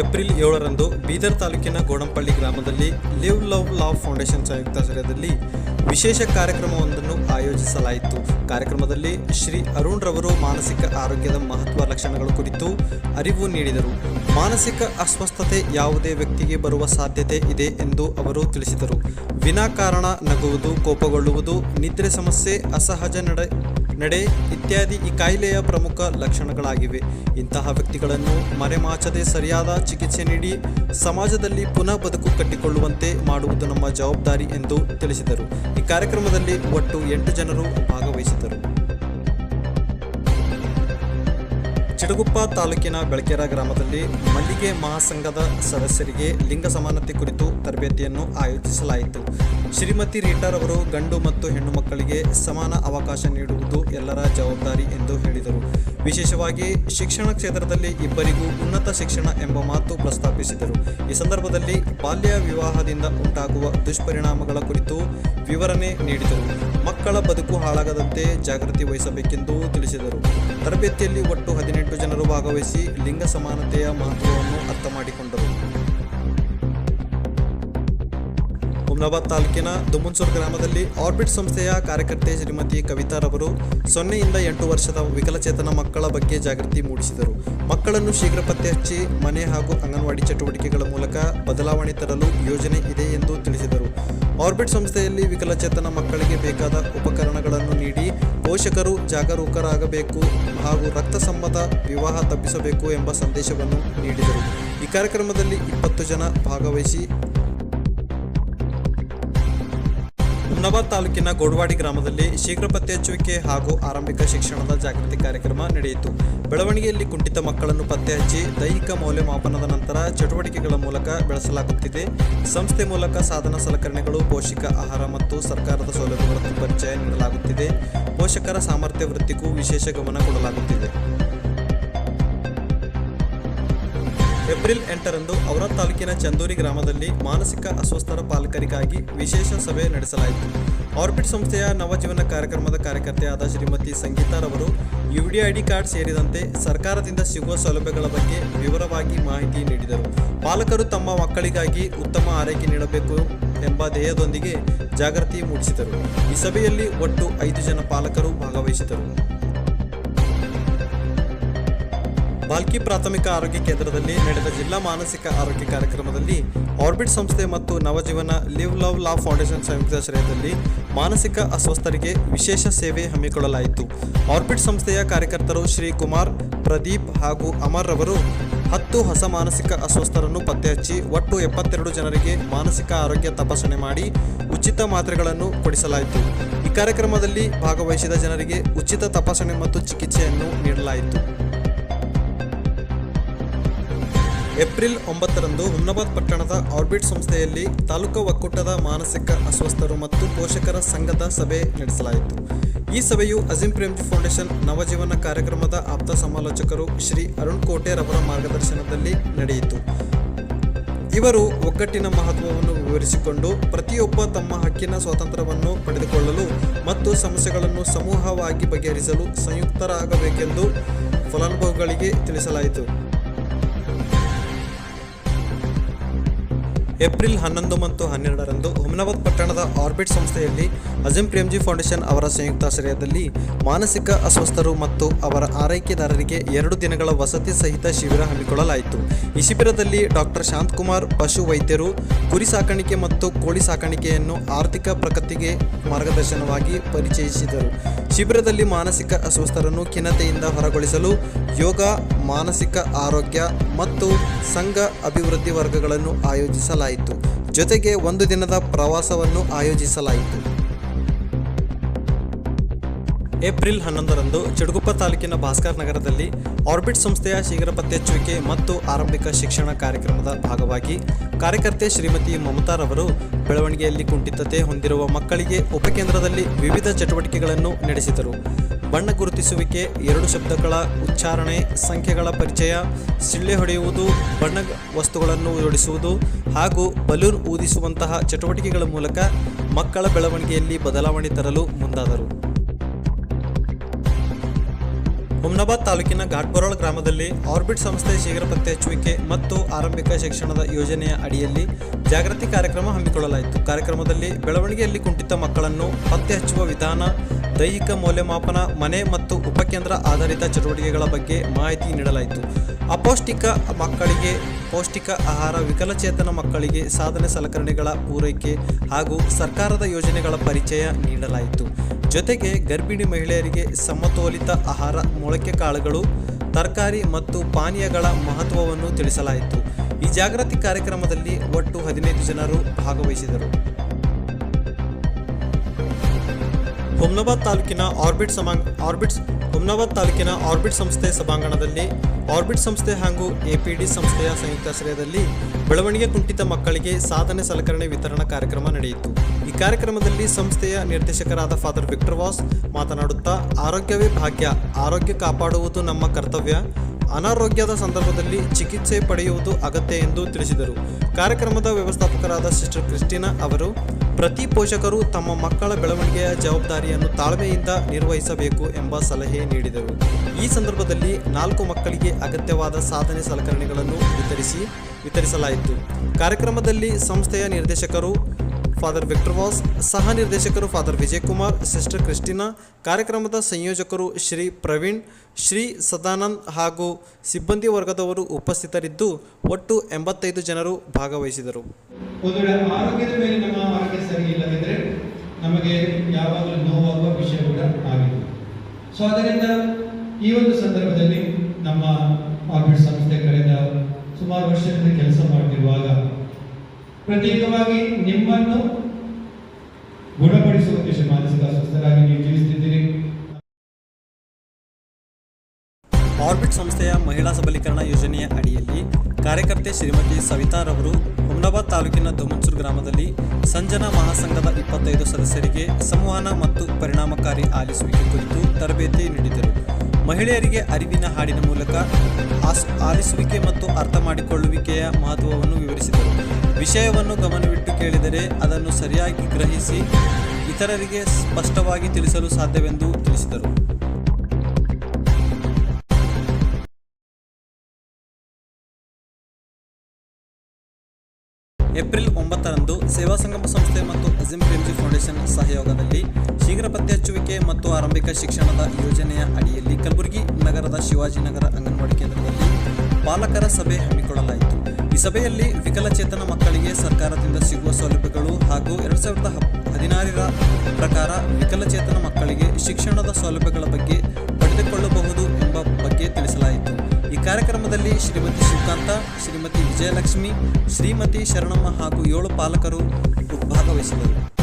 April ಏಳರಂದು ಬೀದರ್ ತಾಲೂಕಿನ ಗೋಡಂಪಳ್ಳಿ ಗ್ರಾಮದಲ್ಲಿ ಲಿವ್ ಲವ್ ಲಾವ್ ಫೌಂಡೇಶನ್ ಸಂಯುಕ್ತ ಸಂಯುಕ್ತಾಶ್ರಯದಲ್ಲಿ ವಿಶೇಷ ಕಾರ್ಯಕ್ರಮವೊಂದನ್ನು ಆಯೋಜಿಸಲಾಯಿತು. ಕಾರ್ಯಕ್ರಮದಲ್ಲಿ ಶ್ರೀ ಅರುಣ್ ರವರು ಮಾನಸಿಕ ಆರೋಗ್ಯದ ಮಹತ್ವ ಲಕ್ಷಣಗಳ ಕುರಿತು ಅರಿವು ನೀಡಿದರು. ಮಾನಸಿಕ ಅಸ್ವಸ್ಥತೆ ಯಾವುದೇ ವ್ಯಕ್ತಿಗೆ ಬರುವ ಸಾಧ್ಯತೆ ಇದೆ ಎಂದು ಅವರು ತಿಳಿಸಿದರು. ವಿನಾಕಾರಣ ನಗುವುದು, ಕೋಪಗೊಳ್ಳುವುದು, ನಿದ್ರೆ ಸಮಸ್ಯೆ, ಅಸಹಜ ನಡೆ ನಡೆ ಇತ್ಯಾದಿ ಈ ಕಾಯಿಲೆಯ ಪ್ರಮುಖ ಲಕ್ಷಣಗಳಾಗಿವೆ. ಇಂತಹ ವ್ಯಕ್ತಿಗಳನ್ನು ಮರೆಮಾಚದೆ ಸರಿಯಾದ ಚಿಕಿತ್ಸೆ ನೀಡಿ ಸಮಾಜದಲ್ಲಿ ಪುನಃ ಬದುಕು ಕಟ್ಟಿಕೊಳ್ಳುವಂತೆ ಮಾಡುವುದು ನಮ್ಮ ಜವಾಬ್ದಾರಿ ಎಂದು ತಿಳಿಸಿದರು. ಈ ಕಾರ್ಯಕ್ರಮದಲ್ಲಿ ಒಟ್ಟು ಎಂಟು ಜನರು ಭಾಗವಹಿಸಿದರು ಚಿಡಗುಪ್ಪ ತಾಲೂಕಿನ ಬೆಳಕೆರ ಗ್ರಾಮದಲ್ಲಿ ಮಲ್ಲಿಗೆ ಮಹಾಸಂಘದ ಸದಸ್ಯರಿಗೆ ಲಿಂಗ ಸಮಾನತೆ ಕುರಿತು ತರಬೇತಿಯನ್ನು ಆಯೋಜಿಸಲಾಯಿತು. ಶ್ರೀಮತಿ ರೀಟರ್ ಅವರು ಗಂಡು ಮತ್ತು ಹೆಣ್ಣು ಮಕ್ಕಳಿಗೆ ಸಮಾನ ಅವಕಾಶ ನೀಡುವುದು ಎಲ್ಲರ ಜವಾಬ್ದಾರಿ ಎಂದು ಹೇಳಿದರು. ವಿಶೇಷವಾಗಿ ಶಿಕ್ಷಣ ಕ್ಷೇತ್ರದಲ್ಲಿ ಇಬ್ಬರಿಗೂ ಉನ್ನತ ಶಿಕ್ಷಣ ಎಂಬ ಮಾತು ಪ್ರಸ್ತಾಪಿಸಿದರು. ಈ ಸಂದರ್ಭದಲ್ಲಿ ಬಾಲ್ಯ ವಿವಾಹದಿಂದ ಉಂಟಾಗುವ ದುಷ್ಪರಿಣಾಮಗಳ ಕುರಿತು ವಿವರಣೆ ನೀಡಿದರು. ಮಕ್ಕಳ ಬದುಕು ಹಾಳಾಗದಂತೆ ಜಾಗೃತಿ ವಹಿಸಬೇಕೆಂದು ತಿಳಿಸಿದರು. ತರಬೇತಿಯಲ್ಲಿ ಒಟ್ಟು ಹದಿನೆಂಟು ಜನರು ಭಾಗವಹಿಸಿ ಲಿಂಗ ಸಮಾನತೆಯ ಮಹತ್ವವನ್ನು ಅರ್ಥ ಮಾಡಿಕೊಂಡರು ಹುಮ್ನಾಬಾದ್ ತಾಲೂಕಿನ ದುಮುನ್ಸೂರು ಗ್ರಾಮದಲ್ಲಿ ಆರ್ಬಿಟ್ ಸಂಸ್ಥೆಯ ಕಾರ್ಯಕರ್ತೆ ಶ್ರೀಮತಿ ಕವಿತಾರವರು ಸೊನ್ನೆಯಿಂದ ಎಂಟು ವರ್ಷದ ವಿಕಲಚೇತನ ಮಕ್ಕಳ ಬಗ್ಗೆ ಜಾಗೃತಿ ಮೂಡಿಸಿದರು. ಮಕ್ಕಳನ್ನು ಶೀಘ್ರ ಪತ್ತೆ ಹಚ್ಚಿ ಮನೆ ಹಾಗೂ ಅಂಗನವಾಡಿ ಚಟುವಟಿಕೆಗಳ ಮೂಲಕ ಬದಲಾವಣೆ ತರಲು ಯೋಜನೆ ಇದೆ ಎಂದು ತಿಳಿಸಿದರು. ಆರ್ಬಿಟ್ ಸಂಸ್ಥೆಯಲ್ಲಿ ವಿಕಲಚೇತನ ಮಕ್ಕಳಿಗೆ ಬೇಕಾದ ಉಪಕರಣಗಳನ್ನು ನೀಡಿ ಪೋಷಕರು ಜಾಗರೂಕರಾಗಬೇಕು ಹಾಗೂ ರಕ್ತ ಸಂಬಂಧ ವಿವಾಹ ತಪ್ಪಿಸಬೇಕು ಎಂಬ ಸಂದೇಶವನ್ನು ನೀಡಿದರು. ಈ ಕಾರ್ಯಕ್ರಮದಲ್ಲಿ ಇಪ್ಪತ್ತು ಜನ ಭಾಗವಹಿಸಿ ಹುಮ್ನಾಬಾದ್ ತಾಲೂಕಿನ ಗೋಡವಾಡಿ ಗ್ರಾಮದಲ್ಲಿ ಶೀಘ್ರ ಪತ್ತೆ ಹಚ್ಚುವಿಕೆ ಹಾಗೂ ಆರಂಭಿಕ ಶಿಕ್ಷಣದ ಜಾಗೃತಿ ಕಾರ್ಯಕ್ರಮ ನಡೆಯಿತು. ಬೆಳವಣಿಗೆಯಲ್ಲಿ ಕುಂಠಿತ ಮಕ್ಕಳನ್ನು ಪತ್ತೆ ಹಚ್ಚಿ ದೈಹಿಕ ಮೌಲ್ಯಮಾಪನದ ನಂತರ ಚಟುವಟಿಕೆಗಳ ಮೂಲಕ ಬೆಳೆಸಲಾಗುತ್ತಿದೆ. ಸಂಸ್ಥೆ ಮೂಲಕ ಸಾಧನ ಸಲಕರಣೆಗಳು ಪೌಷ್ಟಿಕ ಆಹಾರ ಮತ್ತು ಸರ್ಕಾರದ ಸೌಲಭ್ಯಗಳನ್ನು ಪರಿಚಯ ನೀಡಲಾಗುತ್ತಿದೆ. ಪೋಷಕರ ಸಾಮರ್ಥ್ಯ ವೃತ್ತಿಗೂ ವಿಶೇಷ ಗಮನ ಕೊಡಲಾಗುತ್ತಿದೆ. ಏಪ್ರಿಲ್ ಎಂಟರಂದು ಔರಾ ತಾಲೂಕಿನ ಚಂದೂರಿ ಗ್ರಾಮದಲ್ಲಿ ಮಾನಸಿಕ ಅಸ್ವಸ್ಥರ ಪಾಲಕರಿಗಾಗಿ ವಿಶೇಷ ಸಭೆ ನಡೆಸಲಾಯಿತು. ಆರ್ಬಿಟ್ ಸಂಸ್ಥೆಯ ನವಜೀವನ ಕಾರ್ಯಕ್ರಮದ ಕಾರ್ಯಕರ್ತೆಯಾದ ಶ್ರೀಮತಿ ಸಂಗೀತಾರವರು ಯುಡಿ ಐಡಿ ಕಾರ್ಡ್ ಸೇರಿದಂತೆ ಸರ್ಕಾರದಿಂದ ಸಿಗುವ ಸೌಲಭ್ಯಗಳ ಬಗ್ಗೆ ವಿವರವಾಗಿ ಮಾಹಿತಿ ನೀಡಿದರು. ಪಾಲಕರು ತಮ್ಮ ಮಕ್ಕಳಿಗಾಗಿ ಉತ್ತಮ ಆರೈಕೆ ನೀಡಬೇಕು ಎಂಬ ಧ್ಯೇಯದೊಂದಿಗೆ ಜಾಗೃತಿ ಮೂಡಿಸಿದರು. ಈ ಸಭೆಯಲ್ಲಿ ಒಟ್ಟು ಐದು ಜನ ಪಾಲಕರು ಭಾಗವಹಿಸಿದರು. ಬಾಲ್ಕಿ ಪ್ರಾಥಮಿಕ ಆರೋಗ್ಯ ಕೇಂದ್ರದಲ್ಲಿ ನಡೆದ ಜಿಲ್ಲಾ ಮಾನಸಿಕ ಆರೋಗ್ಯ ಕಾರ್ಯಕ್ರಮದಲ್ಲಿ ಆರ್ಬಿಟ್ ಸಂಸ್ಥೆ ಮತ್ತು Navajeevana live love laugh foundation ಸಂಯುಕ್ತಾಶ್ರಯದಲ್ಲಿ ಮಾನಸಿಕ ಅಸ್ವಸ್ಥರಿಗೆ ವಿಶೇಷ ಸೇವೆ ಹಮ್ಮಿಕೊಳ್ಳಲಾಯಿತು. ಆರ್ಬಿಟ್ ಸಂಸ್ಥೆಯ ಕಾರ್ಯಕರ್ತರು ಶ್ರೀ ಕುಮಾರ್ ಪ್ರದೀಪ್ ಹಾಗೂ ಅಮರ್ ರವರು ಹತ್ತು ಹೊಸ ಮಾನಸಿಕ ಅಸ್ವಸ್ಥರನ್ನು ಪತ್ತೆಹಚ್ಚಿ ಒಟ್ಟು ಎಪ್ಪತ್ತೆರಡು ಜನರಿಗೆ ಮಾನಸಿಕ ಆರೋಗ್ಯ ತಪಾಸಣೆ ಮಾಡಿ ಉಚಿತ ಮಾತ್ರೆಗಳನ್ನು ಕೊಡಿಸಲಾಯಿತು. ಈ ಕಾರ್ಯಕ್ರಮದಲ್ಲಿ ಭಾಗವಹಿಸಿದ ಜನರಿಗೆ ಉಚಿತ ತಪಾಸಣೆ ಮತ್ತು ಚಿಕಿತ್ಸೆಯನ್ನು ನೀಡಲಾಯಿತು. ಏಪ್ರಿಲ್ ಒಂಬತ್ತರಂದು ಹುಮ್ನಾಬಾದ್ ಪಟ್ಟಣದ ಆರ್ಬಿಟ್ ಸಂಸ್ಥೆಯಲ್ಲಿ ತಾಲೂಕು ಒಕ್ಕೂಟದ ಮಾನಸಿಕ ಅಸ್ವಸ್ಥರು ಮತ್ತು ಪೋಷಕರ ಸಂಘದ ಸಭೆ ನಡೆಸಲಾಯಿತು. ಈ ಸಭೆಯು ಅಜಿಂ ಪ್ರೇಮ್ಜಿ ಫೌಂಡೇಶನ್ ನವಜೀವನ ಕಾರ್ಯಕ್ರಮದ ಆಪ್ತ ಸಮಾಲೋಚಕರು ಶ್ರೀ ಅರುಣ್ ಕೋಟೆರವರ ಮಾರ್ಗದರ್ಶನದಲ್ಲಿ ನಡೆಯಿತು. ಇವರು ಒಗ್ಗಟ್ಟಿನ ಮಹತ್ವವನ್ನು ವಿವರಿಸಿಕೊಂಡು ಪ್ರತಿಯೊಬ್ಬ ತಮ್ಮ ಹಕ್ಕಿನ ಸ್ವಾತಂತ್ರ್ಯವನ್ನು ಪಡೆದುಕೊಳ್ಳಲು ಮತ್ತು ಸಮಸ್ಯೆಗಳನ್ನು ಸಮೂಹವಾಗಿ ಬಗೆಹರಿಸಲು ಸಂಯುಕ್ತರಾಗಬೇಕೆಂದು ಫಲಾನುಭವಿಗಳಿಗೆ ತಿಳಿಸಲಾಯಿತು. ಏಪ್ರಿಲ್ ಹನ್ನೊಂದು ಮತ್ತು ಹನ್ನೆರಡರಂದು ಹುಮ್ನಾಬಾದ್ ಪಟ್ಟಣದ ಆರ್ಬಿಟ್ ಸಂಸ್ಥೆಯಲ್ಲಿ ಅಜಂ ಪ್ರೇಮ್ಜಿ ಫೌಂಡೇಶನ್ ಅವರ ಸಂಯುಕ್ತಾಶ್ರಯದಲ್ಲಿ ಮಾನಸಿಕ ಅಸ್ವಸ್ಥರು ಮತ್ತು ಅವರ ಆರೈಕೆದಾರರಿಗೆ ಎರಡು ದಿನಗಳ ವಸತಿ ಸಹಿತ ಶಿಬಿರ ಹಮ್ಮಿಕೊಳ್ಳಲಾಯಿತು. ಈ ಶಿಬಿರದಲ್ಲಿ ಡಾಕ್ಟರ್ ಶಾಂತಕುಮಾರ್, ಪಶು ವೈದ್ಯರು, ಕುರಿ ಸಾಕಾಣಿಕೆ ಮತ್ತು ಕೋಳಿ ಸಾಕಾಣಿಕೆಯನ್ನು ಆರ್ಥಿಕ ಪ್ರಗತಿಗೆ ಮಾರ್ಗದರ್ಶನವಾಗಿ ಪರಿಚಯಿಸಿದರು. ಶಿಬಿರದಲ್ಲಿ ಮಾನಸಿಕ ಅಸ್ವಸ್ಥರನ್ನು ಖಿನ್ನತೆಯಿಂದ ಹೊರಗೊಳಿಸಲು ಯೋಗ, ಮಾನಸಿಕ ಆರೋಗ್ಯ ಮತ್ತು ಸಂಘ ಅಭಿವೃದ್ಧಿ ವರ್ಗಗಳನ್ನು ಆಯೋಜಿಸಲಾಯಿತು. ಜೊತೆಗೆ ಒಂದು ದಿನದ ಪ್ರವಾಸವನ್ನು ಆಯೋಜಿಸಲಾಯಿತು. ಏಪ್ರಿಲ್ ಹನ್ನೊಂದರಂದು ಚಿಡುಗುಪ್ಪ ತಾಲೂಕಿನ ಭಾಸ್ಕರ್ ನಗರದಲ್ಲಿ ಆರ್ಬಿಟ್ ಸಂಸ್ಥೆಯ ಶೀಘ್ರ ಪತ್ತೆಹಚ್ಚುವಿಕೆ ಮತ್ತು ಆರಂಭಿಕ ಶಿಕ್ಷಣ ಕಾರ್ಯಕ್ರಮದ ಭಾಗವಾಗಿ ಕಾರ್ಯಕರ್ತೆ ಶ್ರೀಮತಿ ಮಮತಾರವರು ಬೆಳವಣಿಗೆಯಲ್ಲಿ ಕುಂಠಿತತೆ ಹೊಂದಿರುವ ಮಕ್ಕಳಿಗೆ ಉಪಕೇಂದ್ರದಲ್ಲಿ ವಿವಿಧ ಚಟುವಟಿಕೆಗಳನ್ನು ನಡೆಸಿದರು. ಬಣ್ಣ ಗುರುತಿಸುವಿಕೆ, ಎರಡು ಶಬ್ದಗಳ ಉಚ್ಚಾರಣೆ, ಸಂಖ್ಯೆಗಳ ಪರಿಚಯ, ಸಿಳ್ಳೆ ಹೊಡೆಯುವುದು, ಬಣ್ಣ ವಸ್ತುಗಳನ್ನು ಜೋಡಿಸುವುದು ಹಾಗೂ ಬಲೂನ್ ಊದಿಸುವಂತಹ ಚಟುವಟಿಕೆಗಳ ಮೂಲಕ ಮಕ್ಕಳ ಬೆಳವಣಿಗೆಯಲ್ಲಿ ಬದಲಾವಣೆ ತರಲು ಮುಂದಾದರು. ಹುಮ್ನಾಬಾದ್ ತಾಲೂಕಿನ ಘಾಟ್ಬೋರಾಳ್ ಗ್ರಾಮದಲ್ಲಿ ಆರ್ಬಿಟ್ ಸಂಸ್ಥೆ ಶೀಘ್ರ ಪತ್ತೆ ಹಚ್ಚುವಿಕೆ ಮತ್ತು ಆರಂಭಿಕ ಶಿಕ್ಷಣದ ಯೋಜನೆಯ ಅಡಿಯಲ್ಲಿ ಜಾಗೃತಿ ಕಾರ್ಯಕ್ರಮ ಹಮ್ಮಿಕೊಳ್ಳಲಾಯಿತು. ಕಾರ್ಯಕ್ರಮದಲ್ಲಿ ಬೆಳವಣಿಗೆಯಲ್ಲಿ ಕುಂಠಿತ ಮಕ್ಕಳನ್ನು ಪತ್ತೆ ಹಚ್ಚುವ ವಿಧಾನ, ದೈಹಿಕ ಮೌಲ್ಯಮಾಪನ, ಮನೆ ಮತ್ತು ಉಪಕೇಂದ್ರ ಆಧಾರಿತ ಚಟುವಟಿಕೆಗಳ ಬಗ್ಗೆ ಮಾಹಿತಿ ನೀಡಲಾಯಿತು. ಅಪೌಷ್ಟಿಕ ಮಕ್ಕಳಿಗೆ ಪೌಷ್ಟಿಕ ಆಹಾರ, ವಿಕಲಚೇತನ ಮಕ್ಕಳಿಗೆ ಸಾಧನೆ ಸಲಕರಣೆಗಳ ಪೂರೈಕೆ ಹಾಗೂ ಸರ್ಕಾರದ ಯೋಜನೆಗಳ ಪರಿಚಯ ನೀಡಲಾಯಿತು. ಜೊತೆಗೆ ಗರ್ಭಿಣಿ ಮಹಿಳೆಯರಿಗೆ ಸಮತೋಲಿತ ಆಹಾರ, ಮೊಳಕೆ ಕಾಳುಗಳು, ತರಕಾರಿ ಮತ್ತು ಪಾನೀಯಗಳ ಮಹತ್ವವನ್ನು ತಿಳಿಸಲಾಯಿತು. ಈ ಜಾಗೃತಿ ಕಾರ್ಯಕ್ರಮದಲ್ಲಿ ಒಟ್ಟು ಹದಿನೈದು ಜನರು ಭಾಗವಹಿಸಿದರು. ಹುಮ್ನಾಬಾದ್ ತಾಲೂಕಿನ ಆರ್ಬಿಟ್ ಸಮಾಂಗ್ ಆರ್ಬಿಟ್ಸ್ ಹುಮ್ನಾಬಾದ್ ತಾಲೂಕಿನ ಆರ್ಬಿಟ್ ಸಂಸ್ಥೆ ಸಭಾಂಗಣದಲ್ಲಿ ಆರ್ಬಿಟ್ ಸಂಸ್ಥೆ ಹಾಗೂ ಎಪಿಡಿ ಸಂಸ್ಥೆಯ ಸಂಯುಕ್ತಾಶ್ರಯದಲ್ಲಿ ಬೆಳವಣಿಗೆ ಕುಂಠಿತ ಮಕ್ಕಳಿಗೆ ಸಾಧನೆ ಸಲಕರಣೆ ವಿತರಣಾ ಕಾರ್ಯಕ್ರಮ ನಡೆಯಿತು. ಈ ಕಾರ್ಯಕ್ರಮದಲ್ಲಿ ಸಂಸ್ಥೆಯ ನಿರ್ದೇಶಕರಾದ ಫಾದರ್ ವಿಕ್ಟರ್ ವಾಸ್ ಮಾತನಾಡುತ್ತಾ, ಆರೋಗ್ಯವೇ ಭಾಗ್ಯ. ಆರೋಗ್ಯ ಕಾಪಾಡುವುದು ನಮ್ಮ ಕರ್ತವ್ಯ. ಅನಾರೋಗ್ಯದ ಸಂದರ್ಭದಲ್ಲಿ ಚಿಕಿತ್ಸೆ ಪಡೆಯುವುದು ಅಗತ್ಯ ಎಂದು ತಿಳಿಸಿದರು. ಕಾರ್ಯಕ್ರಮದ ವ್ಯವಸ್ಥಾಪಕರಾದ ಸಿಸ್ಟರ್ ಕ್ರಿಸ್ಟಿನಾ ಅವರು ಪ್ರತಿ ಪೋಷಕರು ತಮ್ಮ ಮಕ್ಕಳ ಬೆಳವಣಿಗೆಯ ಜವಾಬ್ದಾರಿಯನ್ನು ತಾಳ್ಮೆಯಿಂದ ನಿರ್ವಹಿಸಬೇಕು ಎಂಬ ಸಲಹೆ ನೀಡಿದರು. ಈ ಸಂದರ್ಭದಲ್ಲಿ ನಾಲ್ಕು ಮಕ್ಕಳಿಗೆ ಅಗತ್ಯವಾದ ಸಾಧನೆ ಸಲಕರಣೆಗಳನ್ನು ವಿತರಿಸಿ ವಿತರಿಸಲಾಯಿತು. ಕಾರ್ಯಕ್ರಮದಲ್ಲಿ ಸಂಸ್ಥೆಯ ನಿರ್ದೇಶಕರು ಫಾದರ್ ವಿಕ್ಟರ್ ವಾಸ್ ಸಹ ನಿರ್ದೇಶಕರು ಫಾದರ್ ವಿಜಯಕುಮಾರ್ ಸಿಸ್ಟರ್ ಕ್ರಿಸ್ಟಿನಾ ಕಾರ್ಯಕ್ರಮದ ಸಂಯೋಜಕರು ಶ್ರೀ ಪ್ರವೀಣ್, ಶ್ರೀ ಸದಾನಂದ್ ಹಾಗೂ ಸಿಬ್ಬಂದಿ ವರ್ಗದವರು ಉಪಸ್ಥಿತರಿದ್ದು ಒಟ್ಟು ಎಂಬತ್ತೈದು ಜನರು ಭಾಗವಹಿಸಿದರು. ಆರೋಗ್ಯದ ಮೇಲೆ ನಮ್ಮ ಆರೋಗ್ಯ ನಮಗೆ ಯಾವಾಗಲೂ ನೋವಾಗುವ ವಿಷಯ ಕೂಡ ಆಗಿದೆ ಸೊ ಅದರಿಂದ ಈ ಒಂದು ಸಂದರ್ಭದಲ್ಲಿ ನಮ್ಮ ಆರ್ಬಿಟ್ ಸಂಸ್ಥೆ ಕಳೆದ ಸುಮಾರು ವರ್ಷದಿಂದ ಕೆಲಸ ಮಾಡ್ತಿರುವಾಗ ಪ್ರತ್ಯೇಕವಾಗಿ ನಿಮ್ಮನ್ನು ಗುಣಪಡಿಸುವ ಉದ್ದೇಶ ಮಾನಸಿಕ ಅಸ್ವಸ್ಥರಾಗಿ ನೀವು ಜೀವಿಸುತ್ತಿದ್ದೀರಿ. ಆರ್ಬಿಟ್ ಸಂಸ್ಥೆಯ ಮಹಿಳಾ ಸಬಲೀಕರಣ ಯೋಜನೆಯ ಅಡಿಯಲ್ಲಿ ಕಾರ್ಯಕರ್ತೆ ಶ್ರೀಮತಿ ಸವಿತಾರವರು ಹುಮ್ನಾಬಾದ್ ತಾಲೂಕಿನ ದೊಮನ್ಸೂರು ಗ್ರಾಮದಲ್ಲಿ ಸಂಜನಾ ಮಹಾಸಂಘದ ಇಪ್ಪತ್ತೈದು ಸದಸ್ಯರಿಗೆ ಸಂವಹನ ಮತ್ತು ಪರಿಣಾಮಕಾರಿ ಆಲಿಸುವಿಕೆ ಕುರಿತು ತರಬೇತಿ ನೀಡಿದರು. ಮಹಿಳೆಯರಿಗೆ ಅರಿವಿನ ಹಾಡಿನ ಮೂಲಕ ಆಲಿಸುವಿಕೆ ಮತ್ತು ಅರ್ಥ ಮಾಡಿಕೊಳ್ಳುವಿಕೆಯ ಮಹತ್ವವನ್ನು ವಿವರಿಸಿದರು. ವಿಷಯವನ್ನು ಗಮನವಿಟ್ಟು ಕೇಳಿದರೆ ಅದನ್ನು ಸರಿಯಾಗಿ ಗ್ರಹಿಸಿ ಇತರರಿಗೆ ಸ್ಪಷ್ಟವಾಗಿ ತಿಳಿಸಲು ಸಾಧ್ಯವೆಂದು ತಿಳಿಸಿದರು. ಏಪ್ರಿಲ್ ಒಂಬತ್ತರಂದು ಸೇವಾ ಸಂಗಮ ಸಂಸ್ಥೆ ಮತ್ತು ಅಜಿಂ ಪ್ರೇಮ್ಜಿ ಫೌಂಡೇಶನ್ ಸಹಯೋಗದಲ್ಲಿ ಶೀಘ್ರ ಪತ್ತೆ ಹಚ್ಚುವಿಕೆ ಮತ್ತು ಆರಂಭಿಕ ಶಿಕ್ಷಣದ ಯೋಜನೆಯ ಅಡಿಯಲ್ಲಿ ಕಲಬುರಗಿ ನಗರದ ಶಿವಾಜಿನಗರ ಅಂಗನವಾಡಿ ಕೇಂದ್ರದಲ್ಲಿ ಪಾಲಕರ ಸಭೆ ಹಮ್ಮಿಕೊಳ್ಳಲಾಯಿತು. ಈ ಸಭೆಯಲ್ಲಿ ವಿಕಲಚೇತನ ಮಕ್ಕಳಿಗೆ ಸರ್ಕಾರದಿಂದ ಸಿಗುವ ಸೌಲಭ್ಯಗಳು ಹಾಗೂ ಎರಡು ಸಾವಿರದ ಹದಿನಾರರ ಪ್ರಕಾರ ವಿಕಲಚೇತನ ಮಕ್ಕಳಿಗೆ ಶಿಕ್ಷಣದ ಸೌಲಭ್ಯಗಳ ಬಗ್ಗೆ ಪಡೆದುಕೊಳ್ಳಬಹುದು ಎಂಬ ಬಗ್ಗೆ ತಿಳಿಸಲಾಯಿತು. ಈ ಕಾರ್ಯಕ್ರಮದಲ್ಲಿ ಶ್ರೀಮತಿ ಸುಕಾಂತ ಶ್ರೀಮತಿ ವಿಜಯಲಕ್ಷ್ಮಿ, ಶ್ರೀಮತಿ ಶರಣಮ್ಮ ಹಾಗೂ ಏಳು ಪಾಲಕರು ಭಾಗವಹಿಸಿದರು.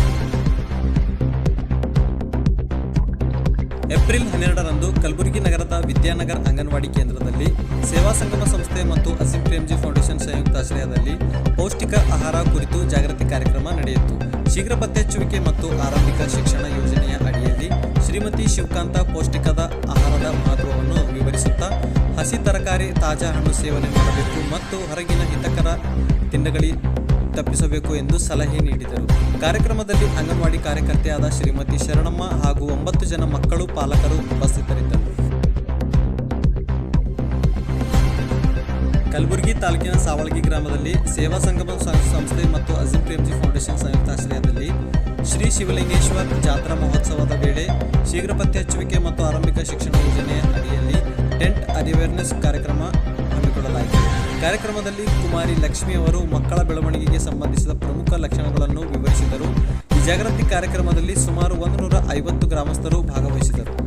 ಏಪ್ರಿಲ್ ಹನ್ನೆರಡರಂದು ಕಲಬುರಗಿ ನಗರದ ವಿದ್ಯಾನಗರ್ ಅಂಗನವಾಡಿ ಕೇಂದ್ರದಲ್ಲಿ ಸೇವಾ ಸಂಗಮ ಸಂಸ್ಥೆ ಮತ್ತು ಅಸಿಂ ಪ್ರೇಮ್ಜಿ ಫೌಂಡೇಶನ್ ಸಂಯುಕ್ತಾಶ್ರಯದಲ್ಲಿ ಪೌಷ್ಟಿಕ ಆಹಾರ ಕುರಿತು ಜಾಗೃತಿ ಕಾರ್ಯಕ್ರಮ ನಡೆಯಿತು. ಶೀಘ್ರ ಪತ್ತೆ ಹಚ್ಚುವಿಕೆ ಮತ್ತು ಆರಂಭಿಕ ಶಿಕ್ಷಣ ಯೋಜನೆಯ ಅಡಿಯಲ್ಲಿ ಶ್ರೀಮತಿ ಶಿವಕಾಂತ ಪೌಷ್ಟಿಕದ ಆಹಾರದ ಮಹತ್ವವನ್ನು ವಿವರಿಸುತ್ತಾ, ಹಸಿ ತರಕಾರಿ, ತಾಜಾ ಹಣ್ಣು ಸೇವನೆ ಮಾಡಬೇಕು ಮತ್ತು ಹೊರಗಿನ ಹಿತಕರ ತಿಂಡಿಗಳಿ ತಪ್ಪಿಸಬೇಕು ಎಂದು ಸಲಹೆ ನೀಡಿದರು. ಕಾರ್ಯಕ್ರಮದಲ್ಲಿ ಅಂಗನವಾಡಿ ಕಾರ್ಯಕರ್ತೆಯಾದ ಶ್ರೀಮತಿ ಶರಣಮ್ಮ ಹಾಗೂ ಒಂಬತ್ತು ಜನ ಮಕ್ಕಳು ಪಾಲಕರು ಉಪಸ್ಥಿತರಿದ್ದರು. ಕಲಬುರಗಿ ತಾಲೂಕಿನ ಸಾವಳಗಿ ಗ್ರಾಮದಲ್ಲಿ ಸೇವಾ ಸಂಗಮ ಸಂಸ್ಥೆ ಮತ್ತು ಅಜಿಂ ಪ್ರೇಮ್ಜಿ ಫೌಂಡೇಶನ್ ಸಂಯುಕ್ತಾಶ್ರಯದಲ್ಲಿ ಶ್ರೀ ಶಿವಲಿಂಗೇಶ್ವರ್ ಜಾತ್ರಾ ಮಹೋತ್ಸವದ ವೇಳೆ ಶೀಘ್ರ ಪತ್ತೆ ಹಚ್ಚುವಿಕೆ ಮತ್ತು ಆರಂಭಿಕ ಶಿಕ್ಷಣ ಯೋಜನೆಯ ಅಡಿಯಲ್ಲಿ ಟೆಂಟ್ ಅವೇರ್ನೆಸ್ ಕಾರ್ಯಕ್ರಮ ಕಾರ್ಯಕ್ರಮದಲ್ಲಿ ಕುಮಾರಿ ಲಕ್ಷ್ಮಿ ಅವರು ಮಕ್ಕಳ ಬೆಳವಣಿಗೆಗೆ ಸಂಬಂಧಿಸಿದ ಪ್ರಮುಖ ಲಕ್ಷಣಗಳನ್ನು ವಿವರಿಸಿದರು. ಈ ಜಾಗೃತಿ ಕಾರ್ಯಕ್ರಮದಲ್ಲಿ ಸುಮಾರು ಒಂದು ಐವತ್ತು ಗ್ರಾಮಸ್ಥರು ಭಾಗವಹಿಸಿದರು.